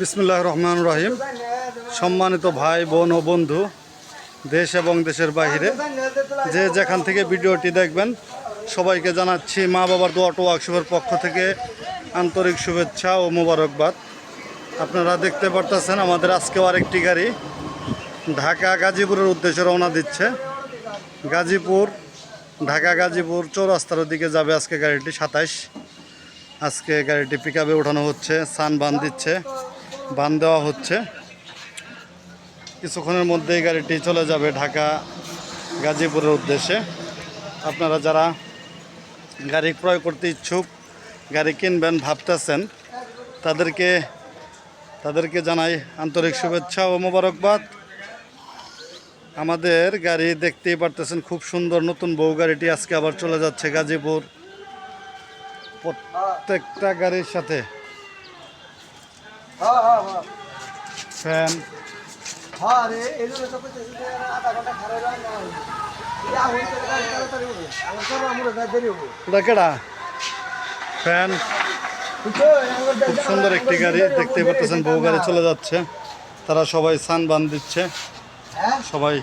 বিসমুল্লাহ রহমান রহিম। সম্মানিত ভাই, বোন ও বন্ধু, দেশ এবং দেশের বাইরে যে যেখান থেকে ভিডিওটি দেখবেন, সবাইকে জানাচ্ছি মা বাবার দোয়াটো ওয়ার্কশপের পক্ষ থেকে আন্তরিক শুভেচ্ছা ও মোবারকবাদ। আপনারা দেখতে পারতেছেন, আমাদের আজকেও আরেকটি গাড়ি ঢাকা গাজীপুরের উদ্দেশ্যে রওনা দিচ্ছে। গাজীপুর, ঢাকা গাজীপুর চৌরাস্তার দিকে যাবে আজকে গাড়িটি, সাতাইশ। আজকে গাড়িটি পিক ওঠানো হচ্ছে সান বান দিচ্ছে। বান দেওয়া হচ্ছে। কিছুক্ষণের মধ্যেই গাড়িটি চলে যাবে ঢাকা গাজীপুরের উদ্দেশ্যে। আপনারা যারা গাড়ি ক্রয় করতে ইচ্ছুক, গাড়ি কিনবেন, ভাবতেছেন, তাদেরকে তাদেরকে জানাই আন্তরিক শুভেচ্ছা ও মোবারকবাদ। আমাদের গাড়ি দেখতেই পারতেছেন খুব সুন্দর নতুন বউ গাড়িটি আজকে আবার চলে যাচ্ছে গাজীপুর। প্রত্যেকটা গাড়ির সাথে ফ্যান। ফ্যান। খুব সুন্দর একটি গাড়ি, দেখতে পারতেছেন বউ গাড়ি চলে যাচ্ছে। তারা সবাই সান বান দিচ্ছে। সবাই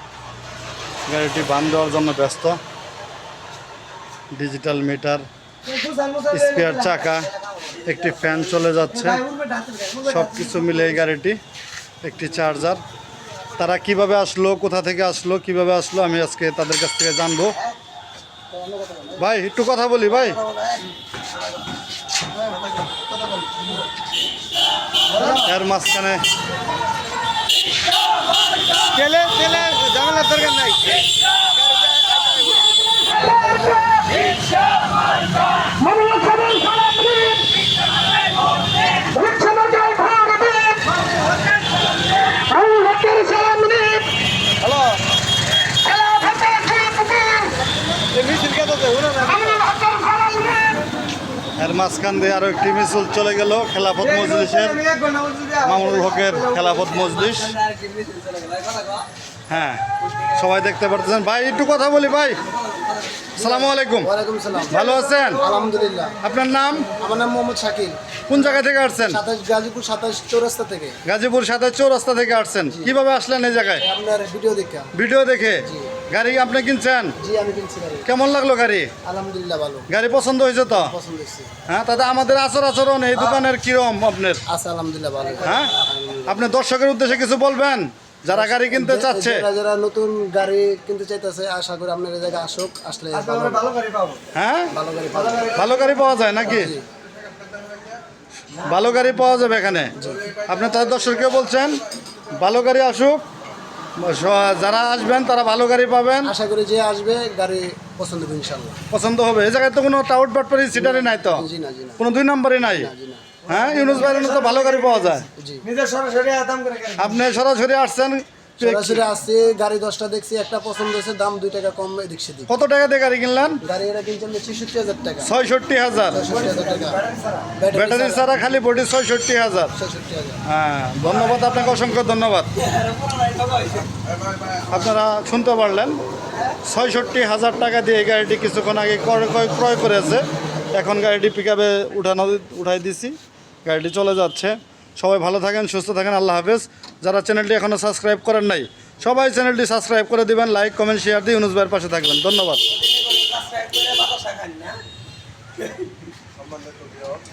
গাড়িটি বান দেওয়ার জন্য ব্যস্ত। ডিজিটাল মিটার, স্পেয়ার চাকা। একটি ফ্যান চলে যাচ্ছে। সব কিছু মিলে এই গাড়িটি, একটি চার্জার। তারা কীভাবে আসলো, কোথা থেকে আসলো, কীভাবে আসলো, আমি আজকে তাদের কাছ থেকে জানব। ভাই, একটু কথা বলি, ভাই। এর মাঝখানে দরকার নাই। এর মাঝখান দিয়ে আরও একটি মিছিল চলে গেল খেলাফত মজলিসের মামুনুল হকের খেলাফত মজলিস। হ্যাঁ সবাই দেখতে পারতেছেন। ভাই একটু কথা বলি ভাই। আসসালামু আলাইকুম। ভালো আছেন? আলহামদুলিল্লাহ। আপনার নাম? আমার নাম মোহাম্মদ শাকিল। কোন জায়গা থেকে আসছেন? গাজীপুর সাতাশ চৌরাস্তা থেকে। গাজীপুর সাতাশ চৌরাস্তা থেকে আসছেন। কীভাবে আসলেন এই জায়গায়? আপনার ভিডিও দেখা। ভিডিও দেখে? গাড়ি আপনি কিনছেন? জি আমি কিনছি গাড়ি। কেমন লাগল গাড়ি? আলহামদুলিল্লাহ ভালো। গাড়ি পছন্দ হয়েছে তো? পছন্দ হয়েছে। হ্যাঁ তাতে আমাদের আচর আচরণ এই দোকানের কিরম আপনার? আছে আলহামদুলিল্লাহ ভালো। হ্যাঁ? আপনি দর্শকের উদ্দেশ্যে কিছু বলবেন? যারা গাড়ি কিনতে চাচ্ছে। যারা যারা নতুন গাড়ি কিনতে চাইতেছে আশা করি আপনার এই জায়গায় আসুক আসলে ভালো ভালো গাড়ি পাবো। হ্যাঁ? ভালো গাড়ি ভালো গাড়ি পাওয়া যায় নাকি? ভালো গাড়ি পাওয়া যাবে এখানে? আপনি তাদের দর্শককে বলছেন ভালো গাড়ি আসুক। যারা আসবেন তারা ভালো গাড়ি পাবেন। আশা করি যে আসবে গাড়ি পছন্দ হবে ইনশাল্লাহ পছন্দ হবে। এই জায়গায় তো কোনো টাউট বাটপারি সিটারি নাই তো? জি না জি না। কোনো দুই নম্বরই নাই? হ্যাঁ ইউনুস ভাইয়ের তো ভালো গাড়ি পাওয়া যায়। জি সরাসরি আদাম করে কেন? আপনি সরাসরি আসছেন সরাসরি আসছে গাড়ি দশটা দেখছি একটা পছন্দ হয়েছে দাম দুই টাকা কম এদিক সেদিক। কত টাকা দিয়ে গাড়ি কিনলেন? গাড়ি এটা কিনছেন ছেষট্টি হাজার টাকা। ছয়ষট্টি হাজার। টাকা। ব্যাটারি ছাড়া। খালি বডি ছয়ষট্টি হাজার। হ্যাঁ ধন্যবাদ আপনাকে অসংখ্য ধন্যবাদ। আপনারা শুনতে পারলেন ছয়ষট্টি হাজার টাকা দিয়ে গাড়িটি কিছুক্ষণ আগে ক্রয়- করেছে। এখন গাড়িটি পিক আপে উঠানো উঠাই দিছি। গাড়িটি চলে যাচ্ছে। সবাই ভালো থাকেন, সুস্থ থাকেন, আল্লাহ হাফেজ। যারা চ্যানেলটি এখনও সাবস্ক্রাইব করেন নাই, সবাই চ্যানেলটি সাবস্ক্রাইব করে দিবেন লাইক কমেন্ট শেয়ার দিয়ে ইউনুস ভাইয়ের পাশে থাকবেন। ধন্যবাদ।